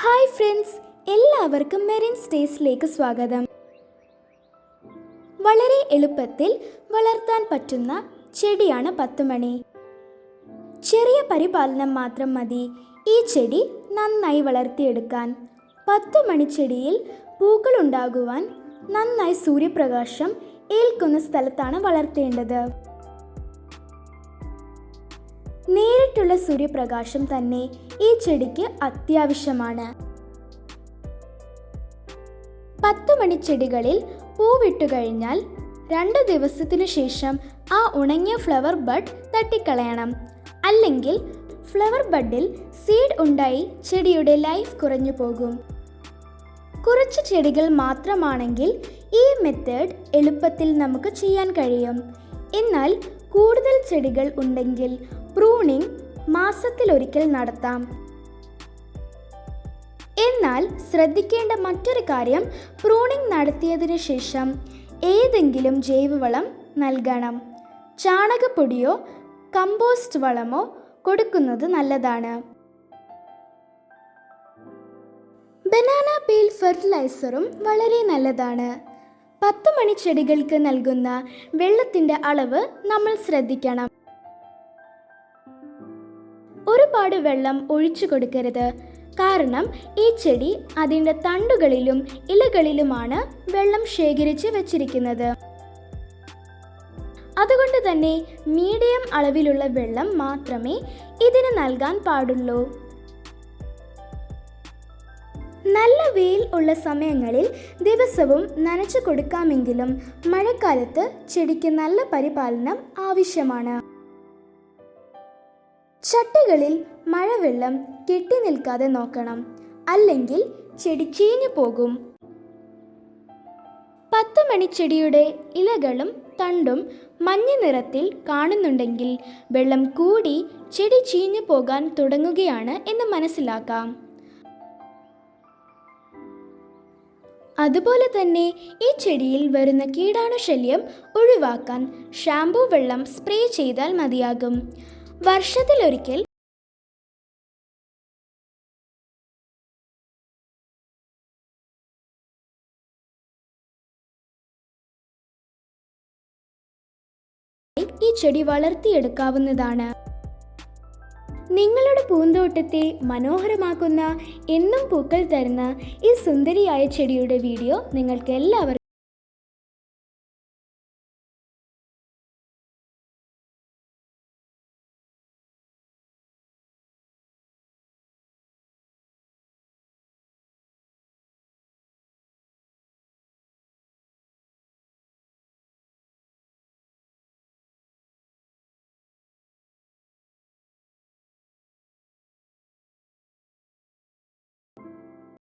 Hi friends എല്ലാവർക്കും മെറിൻ സ്റ്റേസിലേക്ക് സ്വാഗതം. വളരെ എളുപ്പത്തിൽ വളർത്താൻ പറ്റുന്ന ചെടിയാണ് പത്തുമണി. ചെറിയ പരിപാലനം മാത്രം മതി. ഈ ചെടി നന്നായി വളർത്തിയെടുക്കാൻ പത്തുമണി ചെടിയിൽ പൂക്കൾ ഉണ്ടാകുവാൻ നന്നായി സൂര്യപ്രകാശം ഏൽക്കുന്ന സ്ഥലത്താണ് വളർത്തേണ്ടത്. നേരിട്ടുള്ള സൂര്യപ്രകാശം തന്നെ ഈ ചെടിക്ക് അത്യാവശ്യമാണ്. പത്ത് മണിച്ചെടികളിൽ പൂവിട്ടു കഴിഞ്ഞാൽ രണ്ട് ദിവസത്തിനു ശേഷം ആ ഉണങ്ങിയ ഫ്ലവർ ബഡ് തട്ടിക്കളയണം. അല്ലെങ്കിൽ ഫ്ലവർ ബഡിൽ സീഡ് ഉണ്ടായി ചെടിയുടെ ലൈഫ് കുറഞ്ഞു പോകും. കുറച്ച് ചെടികൾ മാത്രമാണെങ്കിൽ ഈ മെത്തേഡ് എളുപ്പത്തിൽ നമുക്ക് ചെയ്യാൻ കഴിയും. എന്നാൽ കൂടുതൽ ചെടികൾ ഉണ്ടെങ്കിൽ പ്രൂണിംഗ് മാസത്തിലൊരിക്കൽ നടത്താം. എന്നാൽ ശ്രദ്ധിക്കേണ്ട മറ്റൊരു കാര്യം പ്രൂണിംഗ് നടത്തിയതിന് ശേഷം ഏതെങ്കിലും ജൈവവളം നൽകണം. ചാണകപ്പൊടിയോ കമ്പോസ്റ്റ് വളമോ കൊടുക്കുന്നത് നല്ലതാണ്. ബനാന പീൽ ഫെർട്ടിലൈസറും വളരെ നല്ലതാണ്. പത്ത് മണി ചെടികൾക്ക് നൽകുന്ന വെള്ളത്തിന്റെ അളവ് നമ്മൾ ശ്രദ്ധിക്കണം. ഒരുപാട് വെള്ളം ഒഴിച്ചു കൊടുക്കരുത്. കാരണം ഈ ചെടി അതിന്റെ തണ്ടുകളിലും ഇലകളിലുമാണ് വെള്ളം ശേഖരിച്ച് വച്ചിരിക്കുന്നത്. അതുകൊണ്ട് തന്നെ മീഡിയം അളവിലുള്ള വെള്ളം മാത്രമേ ഇതിന് നൽകാൻ പാടുള്ളൂ. നല്ല വെയിൽ ഉള്ള സമയങ്ങളിൽ ദിവസവും നനച്ചു കൊടുക്കാമെങ്കിലും മഴക്കാലത്ത് ചെടിക്ക് നല്ല പരിപാലനം ആവശ്യമാണ്. ചട്ടികളിൽ മഴവെള്ളം കെട്ടി നിൽക്കാതെ നോക്കണം. അല്ലെങ്കിൽ ചെടി ചീഞ്ഞു പോകും. പത്ത് മണിച്ചെടിയുടെ ഇലകളും തണ്ടും മഞ്ഞ നിറത്തിൽ കാണുന്നുണ്ടെങ്കിൽ വെള്ളം കൂടി ചെടി ചീഞ്ഞു പോകാൻ തുടങ്ങുകയാണ് എന്ന് മനസ്സിലാക്കാം. അതുപോലെ തന്നെ ഈ ചെടിയിൽ വരുന്ന കീടാണുശല്യം ഒഴിവാക്കാൻ ഷാംപൂ വെള്ളം സ്പ്രേ ചെയ്താൽ മതിയാകും. വർഷത്തിലൊരിക്കൽ ഈ ചെടി വളർത്തിയെടുക്കാവുന്നതാണ്. നിങ്ങളുടെ പൂന്തോട്ടത്തെ മനോഹരമാക്കുന്ന എന്നും പൂക്കൾ തരുന്ന ഈ സുന്ദരിയായ ചെടിയുടെ വീഡിയോ നിങ്ങൾക്ക് എല്ലാവർക്കും